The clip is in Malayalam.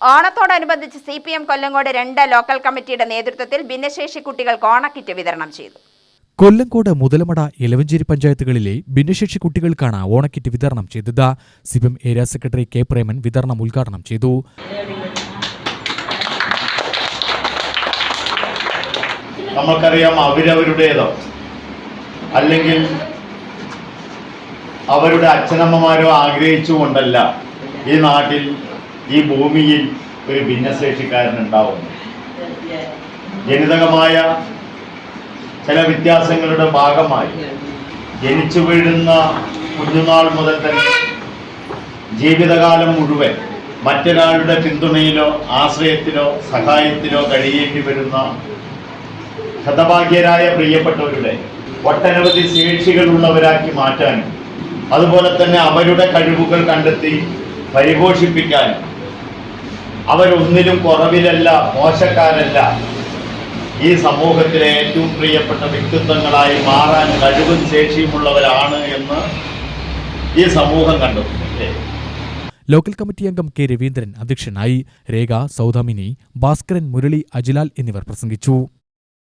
ഓണത്തോടനുബന്ധിച്ച് സി പി എം കൊല്ലങ്കോട് രണ്ട് ലോക്കൽ കമ്മിറ്റിയുടെ നേതൃത്വത്തിൽ ഭിന്നശേഷി കുട്ടികൾക്ക് ഓണക്കിറ്റ് വിതരണം ചെയ്തു. കൊല്ലങ്കോട് മുതലമട ഇലവഞ്ചേരി പഞ്ചായത്തുകളിലെ ഭിന്നശേഷി കുട്ടികൾക്കാണ് ഓണക്കിറ്റ് വിതരണം ചെയ്തത്. CPM area secretary K Preman വിതരണം ഉദ്ഘാടനം ചെയ്തു. നമുക്കറിയാം അവരവരുടേതോ? അല്ലെങ്കിൽ അവരുടെ അച്ഛനമ്മമാരോ ആഗ്രഹിച്ചുകൊണ്ടല്ല ഈ നാട്ടിൽ ഈ ഭൂമിയിൽ ഒരു ഭിന്നശേഷിക്കാരൻ ഉണ്ടാവുന്നു ജനിതകമായ ചില വ്യത്യാസങ്ങളുടെ ഭാഗമായി ജനിച്ചു വീഴുന്ന കുഞ്ഞുനാൾ മുതൽ തന്നെ ജീവിതകാലം മുഴുവൻ മറ്റൊരാളുടെ പിന്തുണയിലോ ആശ്രയത്തിലോ സഹായത്തിലോ കഴിയേണ്ടി വരുന്ന ഹതഭാഗ്യരായ പ്രിയപ്പെട്ടവരുടെ ഒട്ടനവധി ശേഷികളുള്ളവരാക്കി മാറ്റാനും അതുപോലെ തന്നെ അവരുടെ കഴിവുകൾ കണ്ടെത്തി പരിപോഷിപ്പിക്കാനും അവരൊന്നിലും കുറവിലല്ല മോശക്കാരല്ല. ഈ സമൂഹത്തിലെ ഏറ്റവും പ്രിയപ്പെട്ട വ്യക്തിത്വങ്ങളായി മാറാൻ കഴിവും ശേഷിയുമുള്ളവരാണ് എന്ന് ഈ സമൂഹം കണ്ടു. ലോക്കൽ കമ്മിറ്റി അംഗം കെ രവീന്ദ്രൻ അധ്യക്ഷനായി രേഖ സൗദാമിനി ഭാസ്കരൻ മുരളി അജിലാൽ എന്നിവർ പ്രസംഗിച്ചു.